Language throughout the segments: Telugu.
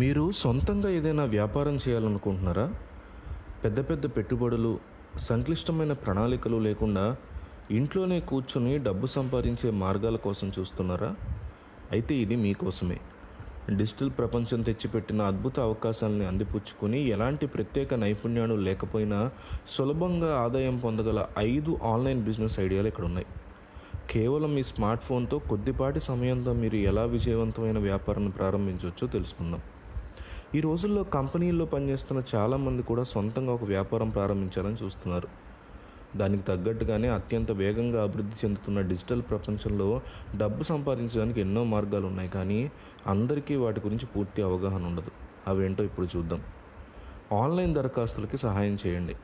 మీరు సొంతంగా ఏదైనా వ్యాపారం చేయాలనుకుంటున్నారా? పెద్ద పెద్ద పెట్టుబడులు సంక్లిష్టమైన ప్రణాళికలు లేకుండా ఇంట్లోనే కూర్చొని డబ్బు సంపాదించే మార్గాల కోసం చూస్తున్నారా? అయితే ఇది మీకోసమే. డిజిటల్ ప్రపంచం తెచ్చిపెట్టిన అద్భుత అవకాశాలని అందిపుచ్చుకొని ఎలాంటి ప్రత్యేక నైపుణ్యాలు లేకపోయినా సులభంగా ఆదాయం పొందగల ఐదు ఆన్లైన్ బిజినెస్ ఐడియాలు ఇక్కడ ఉన్నాయి కేవలం మీ స్మార్ట్ ఫోన్తో కొద్దిపాటి సమయంతో మీరు ఎలా విజయవంతమైన వ్యాపారాన్ని ప్రారంభించవచ్చో తెలుసుకుందాం. ఈ రోజుల్లో కంపెనీల్లో పనిచేస్తున్న చాలామంది కూడా సొంతంగా ఒక వ్యాపారం ప్రారంభించాలని చూస్తున్నారు. దానికి తగ్గట్టుగానే అత్యంత వేగంగా అభివృద్ధి చెందుతున్న డిజిటల్ ప్రపంచంలో డబ్బు సంపాదించడానికి ఎన్నో మార్గాలు ఉన్నాయి కానీ అందరికీ వాటి గురించి పూర్తి అవగాహన ఉండదు. అవేంటో ఇప్పుడు చూద్దాం. ఆన్లైన్ దరఖాస్తులకి సహాయం చేయండి.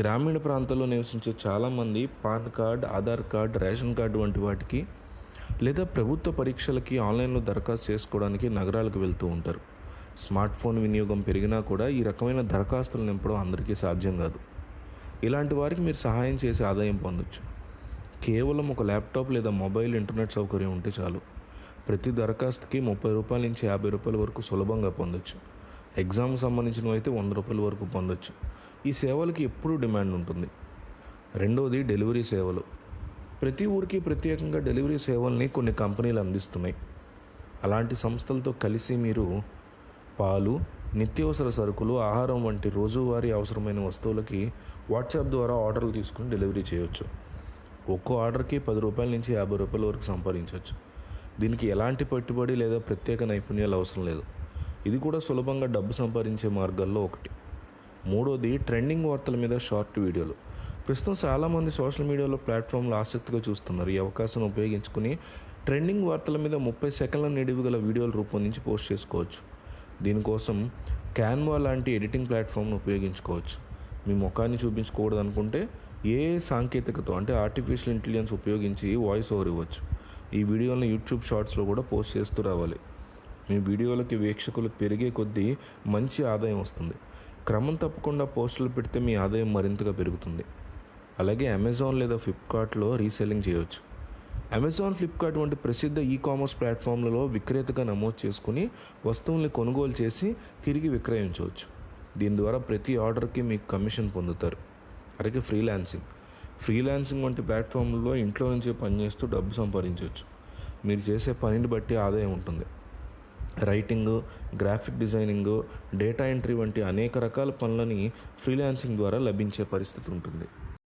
గ్రామీణ ప్రాంతాల్లో నివసించే చాలామంది PAN card Aadhaar card ration card వంటి వాటికి లేదా ప్రభుత్వ పరీక్షలకి ఆన్లైన్లో దరఖాస్తు చేసుకోవడానికి నగరాలకు వెళ్తూ ఉంటారు. స్మార్ట్ ఫోన్ వినియోగం పెరిగినా కూడా ఈ రకమైన దరఖాస్తులు నింపడం అందరికీ సాధ్యం కాదు. ఇలాంటి వారికి మీరు సహాయం చేసి ఆదాయం పొందొచ్చు. కేవలం ఒక ల్యాప్టాప్ లేదా మొబైల్ ఇంటర్నెట్ సౌకర్యం ఉంటే చాలు. ప్రతి దరఖాస్తుకి ముప్పై రూపాయల నుంచి యాభై రూపాయల వరకు సులభంగా పొందొచ్చు. ఎగ్జామ్కి సంబంధించినవి అయితే వంద రూపాయల వరకు పొందొచ్చు. ఈ సేవలకి ఎప్పుడూ డిమాండ్ ఉంటుంది. రెండవది డెలివరీ సేవలు. ప్రతి ఊరికి ప్రత్యేకంగా డెలివరీ సేవల్ని కొన్ని కంపెనీలు అందిస్తున్నాయి. అలాంటి సంస్థలతో కలిసి మీరు పాలు నిత్యావసర సరుకులు ఆహారం వంటి రోజువారీ అవసరమైన వస్తువులకి వాట్సాప్ ద్వారా ఆర్డర్లు తీసుకుని డెలివరీ చేయొచ్చు. ఒక్కో ఆర్డర్కి పది రూపాయల నుంచి యాభై రూపాయల వరకు సంపాదించవచ్చు దీనికి ఎలాంటి పెట్టుబడి లేదా ప్రత్యేక నైపుణ్యాలు అవసరం లేదు. ఇది కూడా సులభంగా డబ్బు సంపాదించే మార్గాల్లో ఒకటి. మూడోది ట్రెండింగ్ వార్తల మీద షార్ట్ వీడియోలు. ప్రస్తుతం చాలామంది సోషల్ మీడియాలో ప్లాట్ఫామ్లు ఆసక్తిగా చూస్తున్నారు. ఈ అవకాశం ఉపయోగించుకుని ట్రెండింగ్ వార్తల మీద ముప్పై సెకండ్ల నిడివి గల వీడియోలు రూపొందించి పోస్ట్ చేసుకోవచ్చు. దీనికోసం క్యాన్వా లాంటి ఎడిటింగ్ ప్లాట్ఫామ్ను ఉపయోగించుకోవచ్చు. మీ ముఖాన్ని చూపించకూడదు అనుకుంటే ఏ సాంకేతికతో అంటే ఆర్టిఫిషియల్ ఇంటెలిజెన్స్ ఉపయోగించి వాయిస్ ఓవర్ ఇవ్వచ్చు. ఈ వీడియోలను యూట్యూబ్ షార్ట్స్లో కూడా పోస్ట్ చేస్తూ రావాలి. మీ వీడియోలకి వీక్షకులు పెరిగే కొద్దీ మంచి ఆదాయం వస్తుంది. క్రమం తప్పకుండా పోస్టులు పెడితే మీ ఆదాయం మరింతగా పెరుగుతుంది. అలాగే అమెజాన్ లేదా ఫ్లిప్కార్ట్లో రీసెల్లింగ్ చేయవచ్చు. అమెజాన్ ఫ్లిప్కార్ట్ వంటి ప్రసిద్ధ ఈ కామర్స్ ప్లాట్ఫామ్లలో విక్రేతగా నమోదు చేసుకుని వస్తువుల్ని కొనుగోలు చేసి తిరిగి విక్రయించవచ్చు. దీని ద్వారా ప్రతి ఆర్డర్కి మీకు కమిషన్ పొందుతారు. అలాగే ఫ్రీలాన్సింగ్. ఫ్రీలాన్సింగ్ వంటి ప్లాట్ఫామ్లలో ఇంట్లో నుంచే పనిచేస్తూ డబ్బు సంపాదించవచ్చు. మీరు చేసే పనిని బట్టి ఆదాయం ఉంటుంది. Writing graphic designing data entry వంటి అనేక రకాల పనులని ఫ్రీలాన్సింగ్ ద్వారా లభించే పరిస్థితి ఉంటుంది.